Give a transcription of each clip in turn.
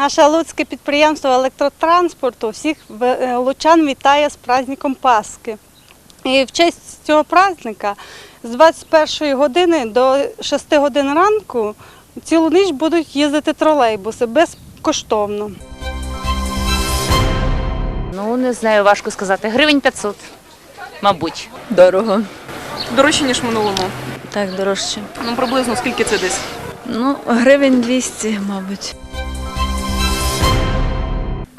Наше луцьке підприємство електротранспорту всіх е, лучан вітає з праздником Пасхи. І в честь цього праздника з 21 години до 6 годин ранку цілу ніч будуть їздити тролейбуси безкоштовно. Ну, не знаю, важко сказати. Гривень 500, мабуть. Дорого. Дорожче, ніж в минулому. Так, дорожче. Ну, приблизно скільки це десь? Ну, гривень 200, мабуть.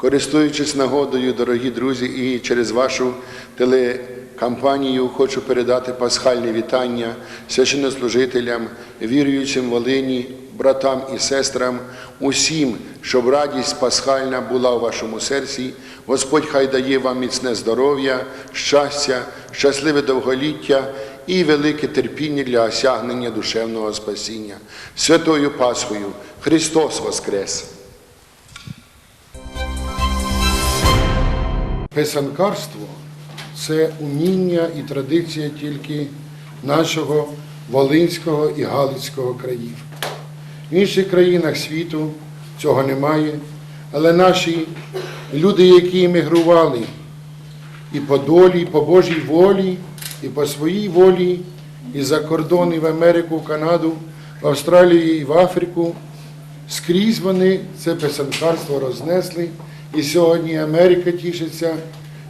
Користуючись нагодою, дорогі друзі, і через вашу телекампанію хочу передати пасхальні вітання священнослужителям, віруючим Волині, братам і сестрам, усім, щоб радість пасхальна була у вашому серці. Господь хай дає вам міцне здоров'я, щастя, щасливе довголіття і велике терпіння для осягнення душевного спасіння. Святою Пасхою Христос Воскрес! Писанкарство це уміння і традиція тільки нашого Волинського і Галицького країв. В інших країнах світу цього немає, але наші люди, які емігрували і по долі, і по Божій волі, і по своїй волі, і за кордон, і в Америку, в Канаду, в Австралію і в Африку, Скрізь вони це писанкарство рознесли, і сьогодні Америка тішиться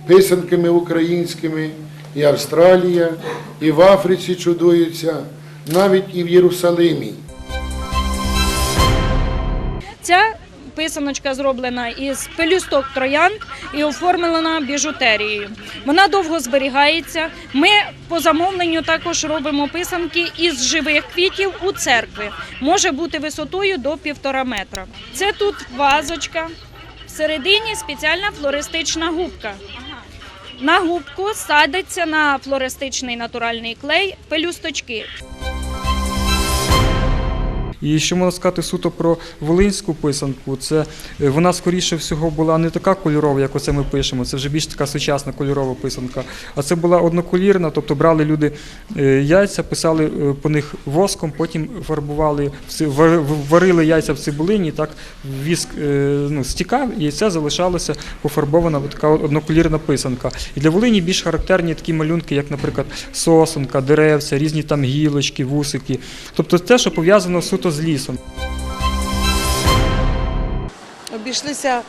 писанками українськими, і Австралія, і в Африці чудуються, навіть і в Єрусалимі. Ця писаночка зроблена із пелюсток троянд і оформлена біжутерією. Вона довго зберігається. Ми по замовленню також робимо писанки із живих квітів у церкви. Може бути висотою до півтора метра. Це тут вазочка. Всередині спеціальна флористична губка. На губку садиться на флористичний натуральний клей пелюсточки. І що можна сказати суто про волинську писанку, це е, вона скоріше всього була не така кольорова, як оце ми пишемо. Це вже більш така сучасна кольорова писанка. А це була одноколірна, тобто брали люди е, яйця, писали е, по них воском, потім фарбували, варили яйця в цибулині, так віск ну, стікав, і яйце залишалося пофарбована така одноколірна писанка. І для Волині більш характерні такі малюнки, як, наприклад, сосонка, деревця, різні там гілочки, вусики. Тобто те, що пов'язано суто з лісом. обійшлися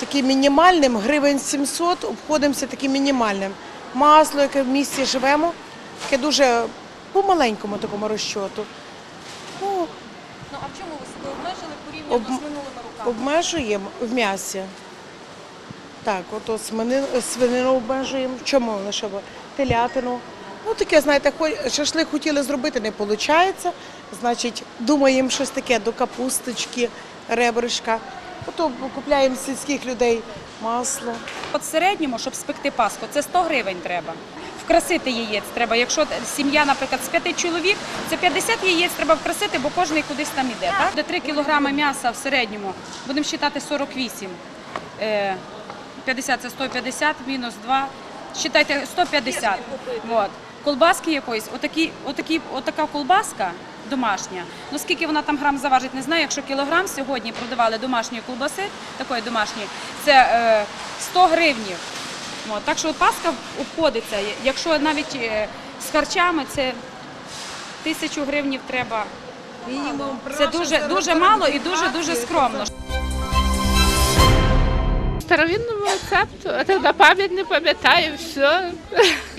таким мінімальним, гривень 700, обходимося таким мінімальним. Масло, яке в місті живемо, яке дуже по маленькому такому розчоту. Ну, Ну, а в чому ви себе обмежили порівняно Об- з минулими роками? обмежуємо в м'ясі. Так, ото свинину, свинину обмежуємо. В чому лише телятину. Ну, таке, знаєте, шашлик хотіли зробити, не виходить. Значить, думаємо щось таке до капусточки, ребришка. Ото купляємо сільських людей масло. От в середньому, щоб спекти паску, це 100 гривень треба. Вкрасити яєць треба. Якщо сім'я, наприклад, з п'яти чоловік, це 50 яєць треба вкрасити, бо кожен кудись там іде. Так? Де 3 кілограми м'яса в середньому, будемо вважати 48. Е, 50 це 150, мінус 2. Считайте 150. Вот. Колбаски якоїсь, отакі, отакі, отака колбаска домашня. Ну скільки вона там грам заважить, не знаю. Якщо кілограм сьогодні продавали домашньої колбаси, такої домашньої, це е, 100 гривнів. От, так що паска обходиться. Якщо навіть е, з харчами, це тисячу гривнів треба. Мінімум. Це дуже, дуже мало і дуже дуже скромно. Старовинному рецепту, а то на пам'ять не пам'ятаю все.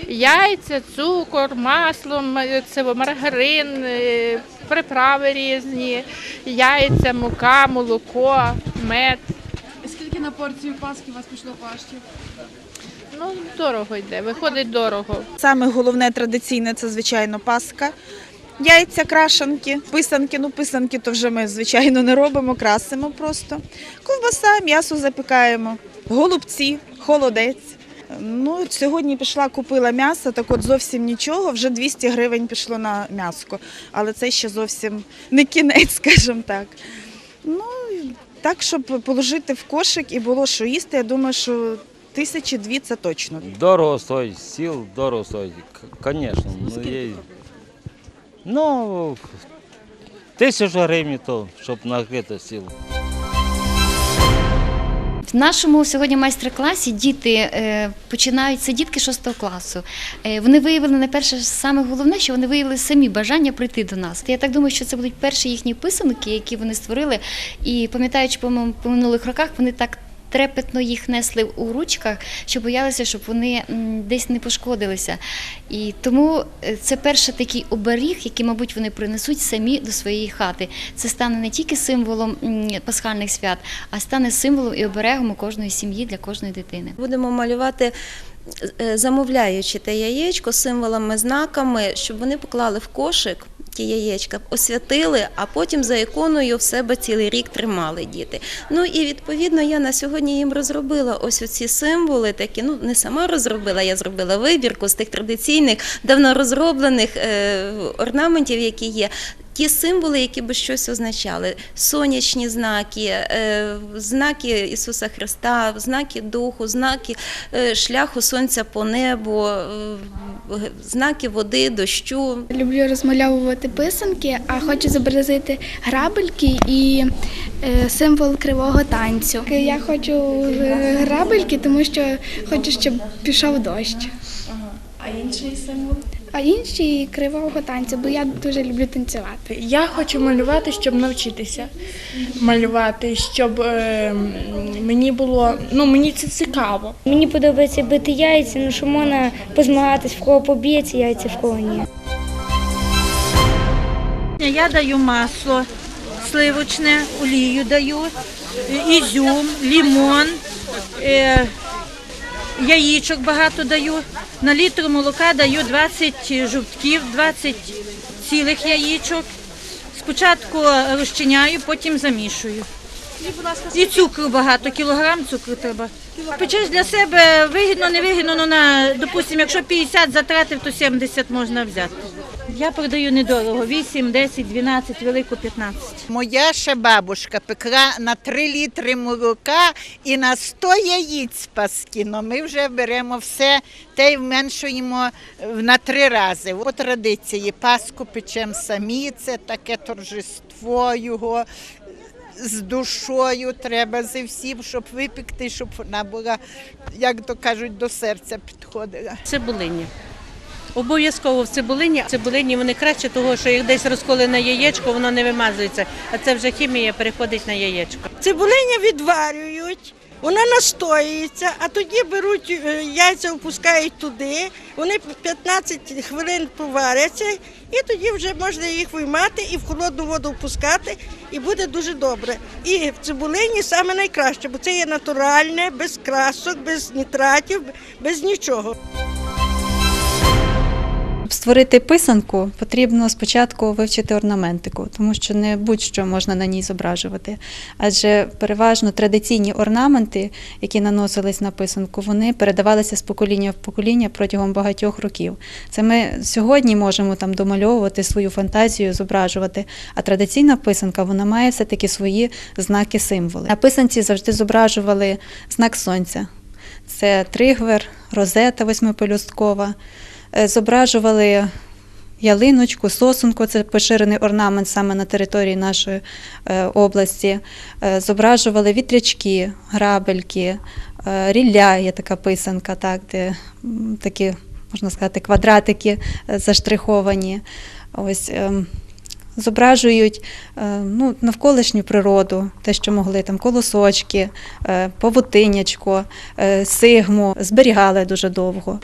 Яйця, цукор, масло, це маргарин, е, приправи різні, яйця, мука, молоко, мед. Скільки на порцію паски у вас пішло коштів? Ну, дорого йде, виходить дорого. Саме головне традиційне це, звичайно, паска. Яйця, крашанки, писанки. Ну, писанки то вже ми, звичайно, не робимо, красимо просто. Ковбаса, м'ясо запікаємо, голубці, холодець. Ну, сьогодні пішла, купила м'ясо, так от зовсім нічого, вже 200 гривень пішло на м'яско. Але це ще зовсім не кінець, скажімо так. Ну, так, щоб положити в кошик і було що їсти, я думаю, що тисячі дві це точно. Дорого стоїть, сіл дорого стоїть, звісно. Ну, тисячу гривень, то, щоб накрити сіл. В нашому сьогодні майстер-класі діти е, починають, це дітки 6 класу. Е, Вони виявили найперше саме головне, що вони виявили самі бажання прийти до нас. Я так думаю, що це будуть перші їхні писанки, які вони створили. І пам'ятаючи по минулих роках, вони так. Трепетно їх несли у ручках, що боялися, щоб вони десь не пошкодилися. І тому е, це перший такий оберіг, який, мабуть, вони принесуть самі до своєї хати. Це стане не тільки символом пасхальних свят, а стане символом і оберегом у кожної сім'ї для кожної дитини. Будемо малювати, е, замовляючи те яєчко символами, знаками, щоб вони поклали в кошик. Ті яєчка освятили, а потім за іконою в себе цілий рік тримали діти. Ну і відповідно я на сьогодні їм розробила ось оці символи, такі ну не сама розробила, я зробила вибірку з тих традиційних, давно розроблених е, орнаментів, які є. Ті символи, які би щось означали: сонячні знаки, е, знаки Ісуса Христа, знаки Духу, знаки е, шляху сонця по небу, е, знаки води, дощу. Люблю розмальовувати писанки, а хочу зобразити грабельки і символ кривого танцю. Я хочу грабельки, тому що хочу, щоб пішов дощ. А інший символ? А інші кривого танцю, бо я дуже люблю танцювати. Я хочу малювати, щоб навчитися малювати, щоб е, мені було ну мені це цікаво. Мені подобається бити яйця, ну що можна позмагатись, в кого поб'ється яйця, в кого ні. Я даю масло сливочне, олію даю, ізюм, лімон, е, яєчок багато даю. На літр молока даю 20 жовтків, 20 цілих яєчок. Спочатку розчиняю, потім замішую. І цукру багато, кілограм цукру треба. Печеш для себе вигідно, не вигідно, ну на, допустимо, якщо 50 затратив, то 70 можна взяти. Я продаю недорого, 8, 10, 12, велику 15. Моя ще бабушка пекла на 3 літри молока і на 100 яїць паскіно. Ми вже беремо все те й вменшуємо на три рази. По традиції Пасху печемо самі, це таке торжество його. З душою треба зі всім, щоб випекти, щоб вона була, як то кажуть, до серця підходила. Цибулині. Обов'язково в цибулині. Цибулині вони краще, того що як десь розколене яєчко, воно не вимазується. А це вже хімія переходить на яєчко. Цибулиня відварюють, вона настоюється, а тоді беруть е, яйця, опускають туди, вони 15 хвилин поваряться, і тоді вже можна їх виймати і в холодну воду впускати, і буде дуже добре. І в цибулині саме найкраще, бо це є натуральне, без красок, без нітратів, без нічого. Створити писанку, потрібно спочатку вивчити орнаментику, тому що не будь-що можна на ній зображувати. Адже переважно традиційні орнаменти, які наносились на писанку, вони передавалися з покоління в покоління протягом багатьох років. Це ми сьогодні можемо там домальовувати свою фантазію, зображувати. А традиційна писанка вона має все-таки свої знаки, символи. На писанці завжди зображували знак сонця. Це тригвер, розета восьмипелюсткова. Е, Зображували ялиночку, сосунку, це поширений орнамент саме на території нашої е, області. Е, Зображували вітрячки, грабельки, рілля є така писанка, так, де такі, можна сказати, квадратики заштриховані. Ось, ем, Зображують е, ну, навколишню природу, те, що могли там колосочки, е, павутинячко, е, сигму, зберігали дуже довго.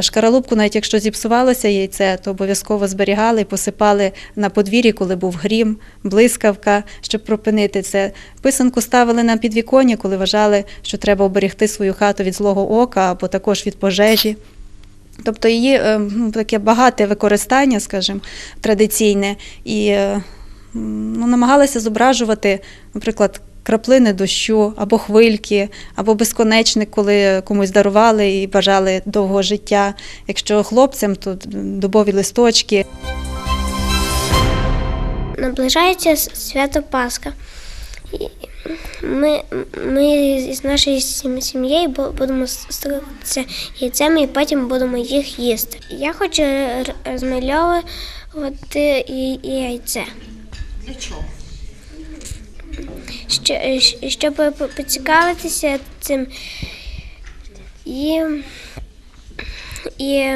Шкаралупку, навіть якщо зіпсувалося яйце, то обов'язково зберігали і посипали на подвір'ї, коли був грім, блискавка, щоб пропинити це. Писанку ставили на підвіконня, коли вважали, що треба оберегти свою хату від злого ока або також від пожежі. Тобто її е, ну, таке багате використання, скажімо, традиційне, і е, ну, намагалися зображувати, наприклад, краплини дощу або хвильки, або безконечник, коли комусь дарували і бажали довгого життя. Якщо хлопцям, то дубові листочки. Наближається свято Пасха. Ми, ми з нашою сім- сім'єю бу- будемо стратися яйцями і потім будемо їх їсти. Я хочу розмальовувати яйце. Для чого? що, щоб поцікавитися цим і, і,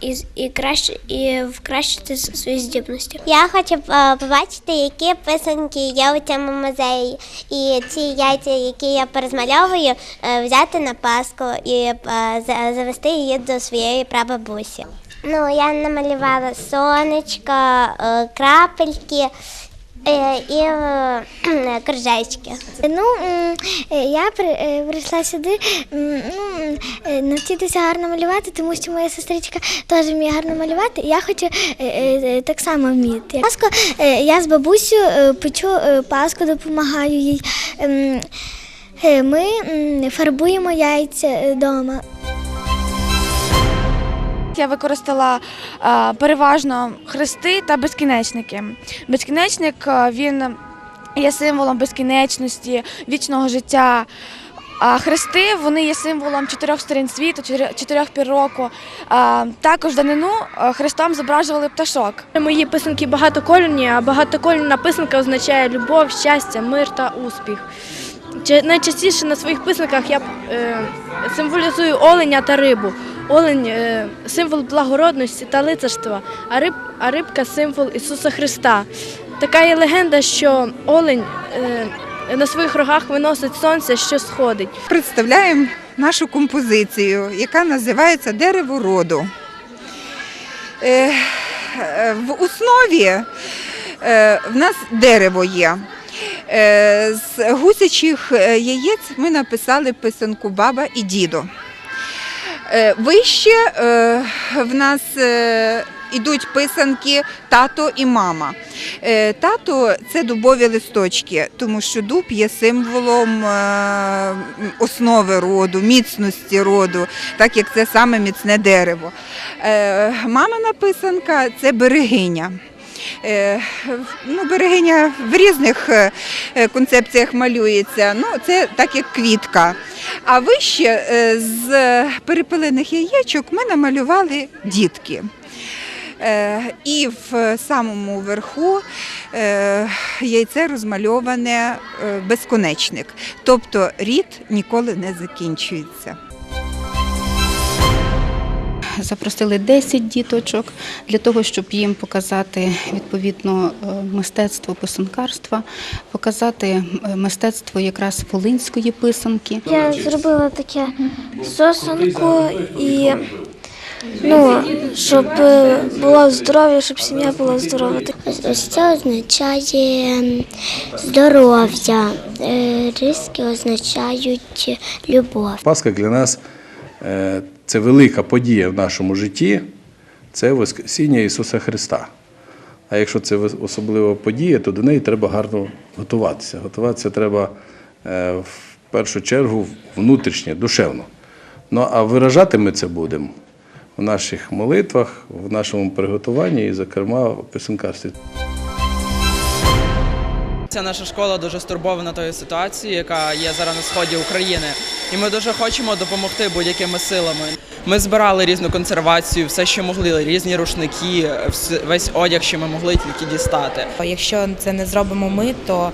і, і, краще, і вкращити свої здібності. Я хочу е, побачити, які писанки є у цьому музеї. І ці яйця, які я перезмальовую, е, взяти на Пасху і е, завести її до своєї прабабусі. Ну, я намалювала сонечко, крапельки. Е, І е, кружечки. Ну, я е, прийшла сюди ну, навчитися гарно малювати, тому що моя сестричка теж вміє гарно малювати. Я хочу так само вміти. Паску, я з бабусю печу паску, допомагаю їй. Ем, Ми фарбуємо яйця вдома. Я використала е, переважно хрести та безкінечники. Безкінечник е, він є символом безкінечності, вічного життя. А хрести вони є символом чотирьох сторін світу, чотирьох пір року. Також данину е, хрестом зображували пташок. Мої писанки багатокольні, а багатокольна писанка означає любов, щастя, мир та успіх. Найчастіше на своїх писанках я символізую оленя та рибу. Олень е, символ благородності та лицарства, а, риб, а рибка символ Ісуса Христа. Така є легенда, що олень е, на своїх рогах виносить сонце, що сходить. Представляємо нашу композицію, яка називається Дерево роду. Е, В основі в нас дерево є. З гусячих яєць ми написали писанку Баба і дідо. Е, Вище е, в нас е, ідуть писанки тато і мама. Тато це дубові листочки, тому що дуб є символом основи роду, міцності роду, так як це саме міцне дерево. Мамина писанка це берегиня. Ну, берегиня в різних концепціях малюється. Ну, це так як квітка. А вище е, з перепилених яєчок ми намалювали дітки. Е, І в самому верху е, яйце розмальоване безконечник. Тобто рід ніколи не закінчується. Запросили 10 діточок для того, щоб їм показати відповідно е, мистецтво писанкарства, показати е, мистецтво якраз волинської писанки. Я зробила таке сосанку і ну, щоб е, було здоров'я, щоб сім'я була здорова. Ось це означає здоров'я. Риски означають любов. Пасха для нас це велика подія в нашому житті, це Воскресіння Ісуса Христа. А якщо це особлива подія, то до неї треба гарно готуватися. Готуватися треба е, в першу чергу внутрішньо, душевно. Ну а виражати ми це будемо в наших молитвах, в нашому приготуванні і, зокрема, в писанкарстві. Ця наша школа дуже стурбована тою ситуацією, яка є зараз на сході України, і ми дуже хочемо допомогти будь-якими силами. Ми збирали різну консервацію, все, що могли, різні рушники, весь одяг, що ми могли тільки дістати. Якщо це не зробимо ми, то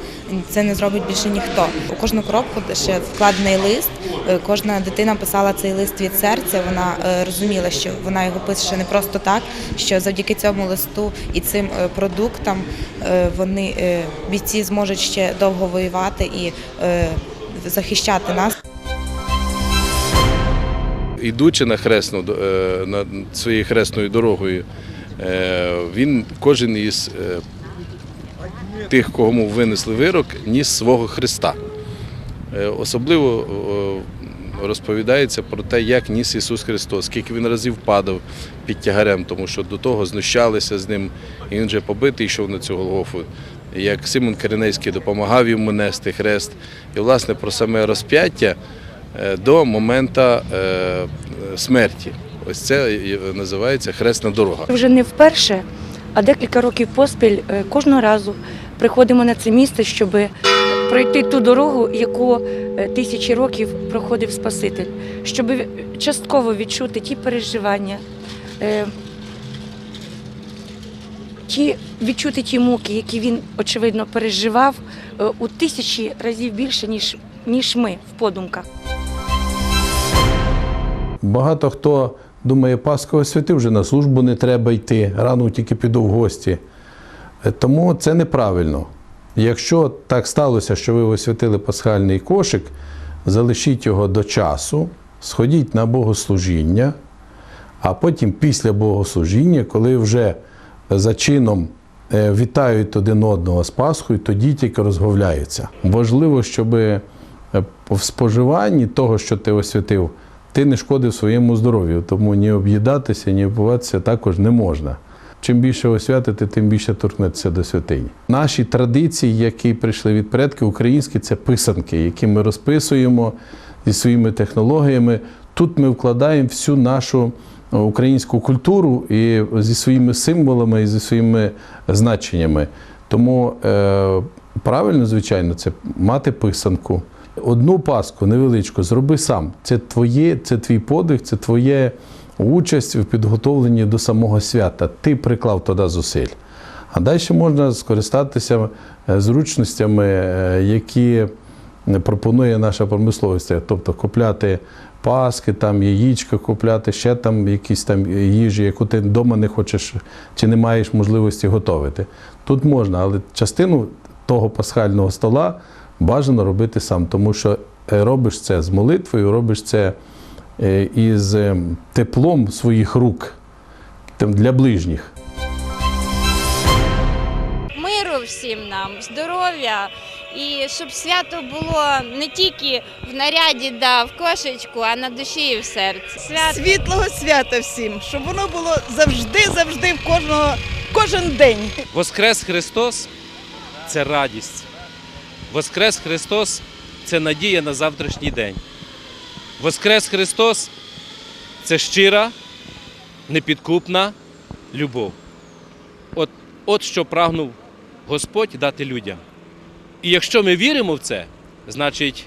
це не зробить більше ніхто. У кожну коробку ще вкладений лист. Е, Кожна дитина писала цей лист від серця. Вона е, розуміла, що вона його пише не просто так, що завдяки цьому листу і цим е, продуктам вони бійці зможуть ще довго воювати і захищати нас. Ідучи на хресну е, на своєю хресною дорогою, е, він кожен із е, тих, кому винесли вирок, ніс свого Христа. Особливо розповідається про те, як ніс Ісус Христос, скільки він разів падав під тягарем, тому що до того знущалися з ним, і він вже побитий йшов на цю Голгофу. Як Симон Коренейський допомагав йому нести хрест. І, власне, про саме розп'яття до моменту е, смерті. Ось це називається хресна дорога. Вже не вперше, а декілька років поспіль е, кожного разу приходимо на це місце, щоб пройти ту дорогу, яку е, тисячі років проходив Спаситель, щоб частково відчути ті переживання, е, ті відчути ті муки, які він очевидно переживав е, у тисячі разів більше, ніж, ніж ми в подумках. Багато хто думає, Пасхові святи вже на службу не треба йти, рано тільки піду в гості. Е, Тому це неправильно. Якщо так сталося, що ви освятили пасхальний кошик, залишіть його до часу, сходіть на богослужіння, а потім після богослужіння, коли вже за чином е, вітають один одного з Пасхою, тоді тільки розмовляються. Важливо, щоб е, в споживанні того, що ти освятив, ти не шкодив своєму здоров'ю, тому ні об'їдатися, ні обуватися також не можна. Чим більше освятити, тим більше торкнеться до святині. Наші традиції, які прийшли від предків українські, це писанки, які ми розписуємо зі своїми технологіями. Тут ми вкладаємо всю нашу е, українську культуру і зі своїми символами, і зі своїми значеннями. Тому е, правильно, звичайно, це мати писанку. Одну паску невеличку зроби сам. Це твоє, це твій подвиг, це твоє участь в підготовленні до самого свята. Ти приклав туди зусиль. А далі можна скористатися е, зручностями, е, які пропонує наша промисловість. Тобто купляти паски, там, яєчка купляти, ще там якісь там їжі, яку ти вдома не хочеш чи не маєш можливості готувати. Тут можна, але частину того пасхального стола бажано робити сам, тому що е, робиш це з молитвою, робиш це е, із е, теплом своїх рук для ближніх. миру всім нам, здоров'я і щоб свято було не тільки в наряді да в кошечку, а на душі і в серці. Свято Світлого свята всім, щоб воно було завжди, завжди в кожного, кожен день. Воскрес Христос це радість. Воскрес Христос це надія на завтрашній день. Воскрес Христос це щира, непідкупна любов. От, от що прагнув Господь дати людям. І якщо ми віримо в це, значить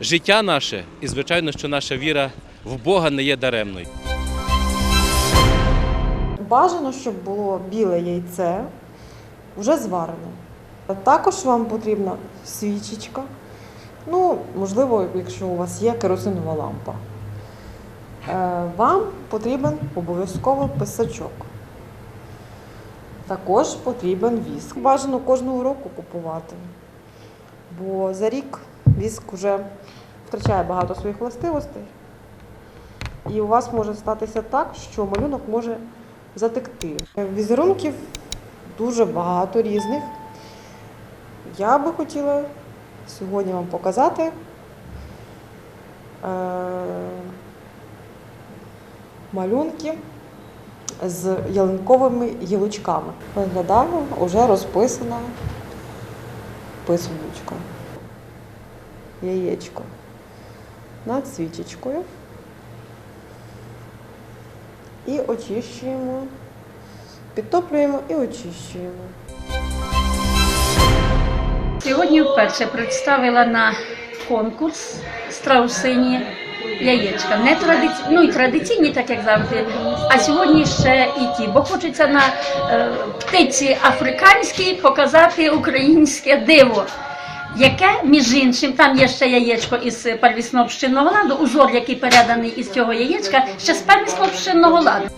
життя наше і, звичайно, що наша віра в Бога не є даремною. Бажано, щоб було біле яйце, вже зварене. Також вам потрібна свічечка. Ну, можливо, якщо у вас є керосинова лампа. Е, Вам потрібен обов'язково писачок. Також потрібен віск. Бажано кожного року купувати, бо за рік віск вже втрачає багато своїх властивостей. І у вас може статися так, що малюнок може затекти. Візерунків дуже багато різних. Я би хотіла сьогодні вам показати е, малюнки з ялинковими гілочками. Виглядає вже розписана писаночка. Яєчко над свічечкою. І очищуємо, підтоплюємо і очищуємо. Сьогодні вперше представила на конкурс страусині яєчка. Не традиці... ну і традиційні, так як завжди. А сьогодні ще і ті, бо хочеться на е, птиці африканській показати українське диво. Яке, між іншим, там є ще яєчко із первісного пшенного ладу, узор, який переданий із цього яєчка, ще з первісного пшенного ладу.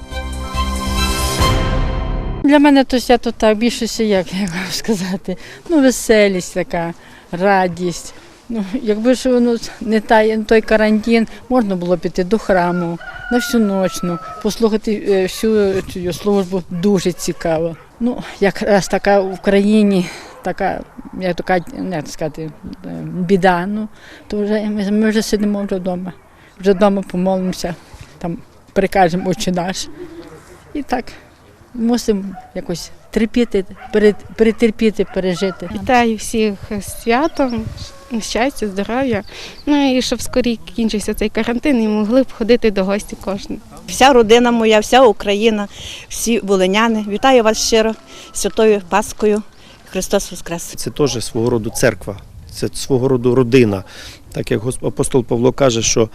Для мене то свято так більше, як, як вам сказати, ну веселість така, радість. Ну, якби ж воно не та, той карантин, можна було піти до храму на всю ночну, послухати е, всю цю службу дуже цікаво. Ну, якраз така в країні, така, як то кажуть, як сказати, е, біда. Ну, то вже ми, ми вже сидимо вже вдома. Вже вдома помолимося, там прикажемо очі наш. І так мусимо якось терпіти, пере- перетерпіти, пережити. Вітаю всіх з святом, щастя, здоров'я. Ну і щоб скорій кінчився цей карантин і могли б ходити до гості кожен. Вся родина моя, вся Україна, всі волиняни. Вітаю вас щиро святою Паскою. Христос Воскрес! Це теж свого роду церква, це свого роду родина. Так як апостол Павло каже, що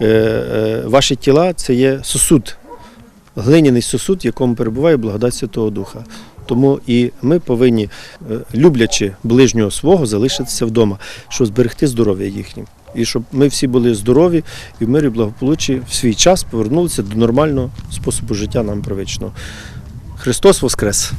е, е, ваші тіла це є сосуд глиняний сосуд, в якому перебуває благодать Святого Духа. Тому і ми повинні, е, люблячи ближнього свого, залишитися вдома, щоб зберегти здоров'я їхнє. І щоб ми всі були здорові і в мирі благополуччі в свій час повернулися до нормального способу життя нам привичного. Христос Воскрес!